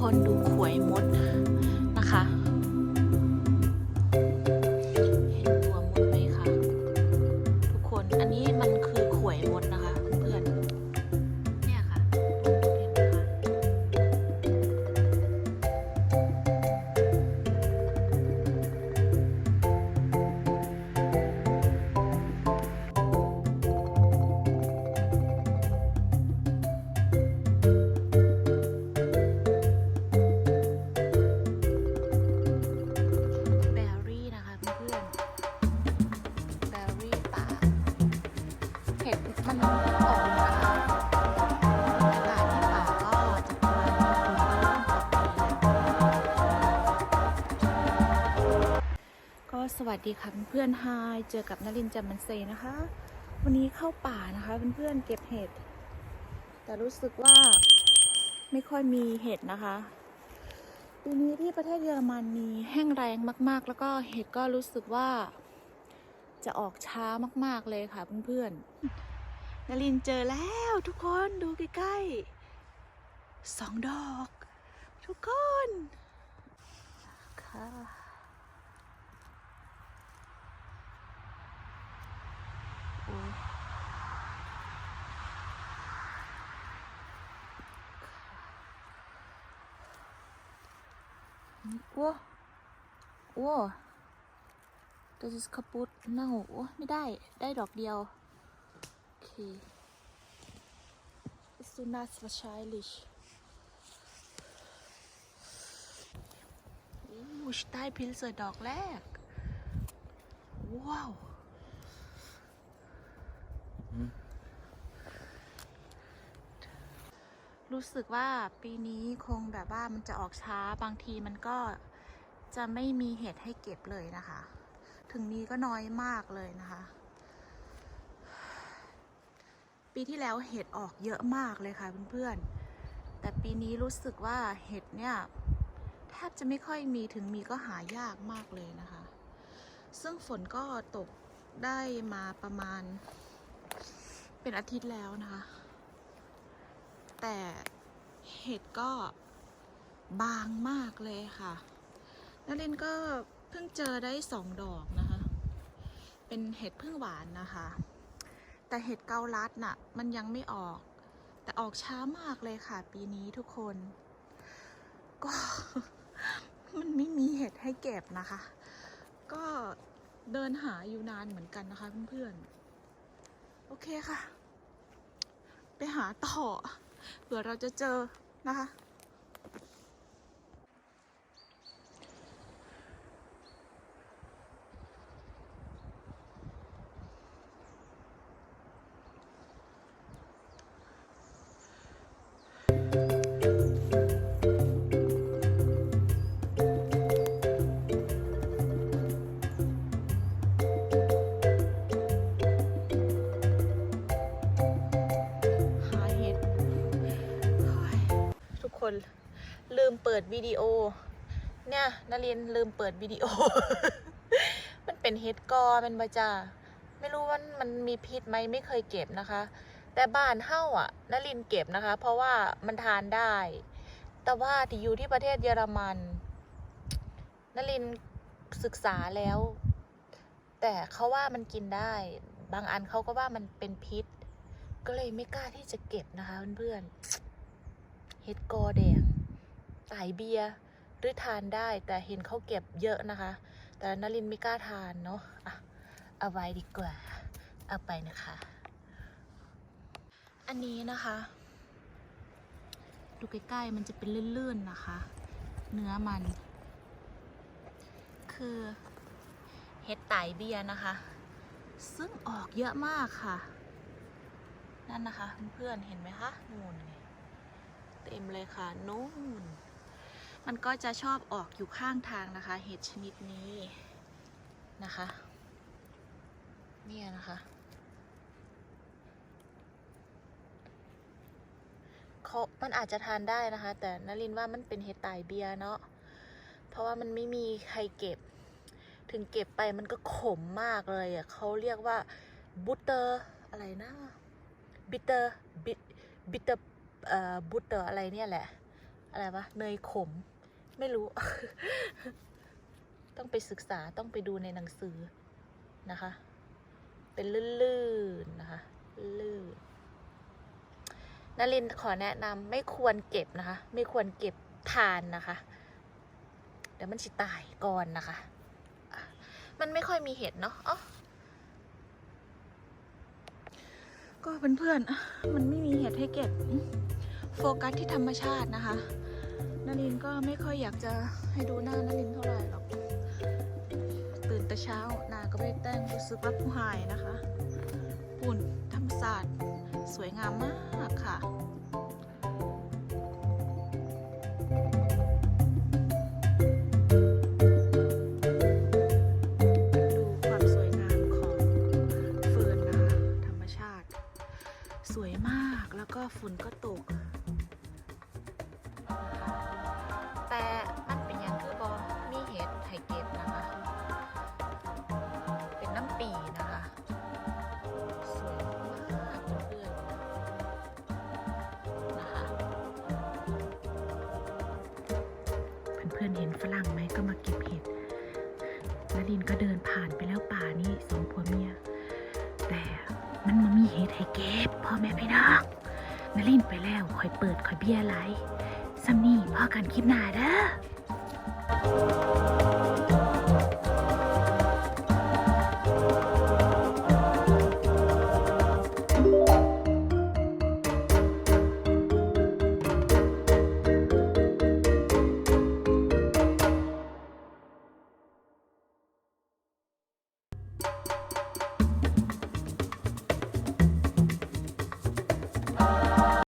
คนดูขวยมด สวัสดีค่ะเพื่อนๆไฮเจอกับนลินจำมันเซนะคะ วันนี้เข้าป่านะคะเพื่อนๆเก็บเห็ด แต่รู้สึกว่าไม่ค่อยมีเห็ดนะคะปีนี้ที่ประเทศเยอรมันมีแห้งแรงมาก ๆ แล้วก็เห็ดก็รู้สึกว่า จะออกช้ามากๆเลยค่ะเพื่อนๆนลินเจอแล้วทุกคนดูใกล้ๆสองดอก ทุกคนค่ะ โอ้ยว้าว้า Das ist kaputt เน่าโอ้ไม่ได้ ได้ดอกเดียว โอเค Ist so nass wahrscheinlich โอ้สไตล์พิลเซอ รู้สึกว่าปีนี้คงแบบว่ามันจะออกช้าบางทีมันก็จะไม่มีเห็ดให้เก็บเลยนะคะ ถึงมีก็น้อยมากเลยนะคะ ปีที่แล้วเห็ดออกเยอะมากเลยค่ะเพื่อนๆ แต่ปีนี้รู้สึกว่าเห็ดเนี่ยแทบจะไม่ค่อยมีถึงมีก็หายากมากเลยนะคะ ซึ่งฝนก็ตกได้มาประมาณเป็นอาทิตย์แล้วนะคะ แต่เห็ดก็บางมากเลยค่ะนารินก็เพิ่งเจอได้สองดอกนะคะ เป็นเห็ดพึ่งหวานนะคะ แต่เห็ดเกาลัดน่ะ มันยังไม่ออก แต่ออกช้ามากเลยค่ะ ปีนี้ทุกคน ก็ มันไม่มีเห็ดให้เก็บนะคะ ก็เดินหาอยู่นานเหมือนกันนะคะเพื่อนๆ โอเคค่ะ ไปหาต่อ เผื่อเราจะเจอนะคะ คนลืมเปิดวิดีโอ เนี่ยนาเรียนลืมเปิดวิดีโอ มันเป็นเห็ดกอเป็นบาจาไม่รู้ว่ามันมีพิษไหมไม่เคยเก็บนะคะ แต่บ้านเฮ้าอะนารินเก็บนะคะ เพราะว่ามันทานได้ แต่ว่าที่อยู่ที่ประเทศเยอรมันนารินศึกษาแล้ว แต่เขาว่ามันกินได้ บางอันเขาก็ว่ามันเป็นพิษ ก็เลยไม่กล้าที่จะเก็บนะคะเพื่อนๆ ห็ดกอแดงสายเบียร์หรือทานได้แต่เห็นเขาเก็บเยอะนะคะ แต่นลินไม่กล้าทานเนาะอะเอาไว้ดีกว่า เอาไปนะคะ อันนี้นะคะ ดูใกล้ๆมันจะเป็นลื่นๆนะคะ เนื้อมัน คือเห็ดไตเบียร์นะคะ ซึ่งออกเยอะมากค่ะ นั่นนะคะเพื่อนๆเห็นไหมคะ นู่นไง เต็มเลยค่ะนู่นมันก็จะชอบออกอยู่ข้างทางนะคะ เห็ดชนิดนี้นะคะ เนี่ยนะคะ เขามันอาจจะทานได้นะคะ แต่นลินว่ามันเป็นเห็ดตายเบียเนาะ เพราะว่ามันไม่มีใครเก็บ ถึงเก็บไปมันก็ขมมากเลยอะเขาเรียกว่าบุตเตอร์อะไรนะบิตเตอร์บิบิตเตอร์ บุตเตอร์อะไรเนี่ยแหละ อะไรวะเนยขม ไม่รู้ ต้องไปศึกษาต้องไปดูในหนังสือนะคะ เป็นลื่นๆนะคะ ลื่นนลินขอแนะนำไม่ควรเก็บนะคะ ไม่ควรเก็บทานนะคะ เดี๋ยวมันสิตายก่อนนะคะ มันไม่ค่อยมีเห็ดเนาะอ๋อ ก็เพื่อนๆ มันไม่มีเหตุให้เก็บโฟกัสที่ธรรมชาตินะคะนารินก็ไม่ค่อยอยากจะให้ดูหน้านารินเท่าไหร่หรอก ตื่นแต่เช้าน้าก็ไม่ได้แต่งรู้สึกว่าผู้หายนะคะ ปุ่นธรรมศาสตร์สวยงามมาก ฝนก็ตก แต่มันเป็นอย่างคือบอมีเห็ดไหเก็บนะคะ เป็นน้ำปีนะคะ สวยมากเพื่อนนะคะ เพื่อนๆเห็นฝรั่งไหมก็มาเก็บเห็ดนารินก็เดินผ่านไปแล้วป่านี้สองผัวเมีย แต่มันมามีเห็ดให้เก็บพ่อแม่พี่น้อง นารินไปแล้วคอยเปิดคอยเบี้ยร์ไหลซัมนี่พ่อกันคลิปหน้าเด้อ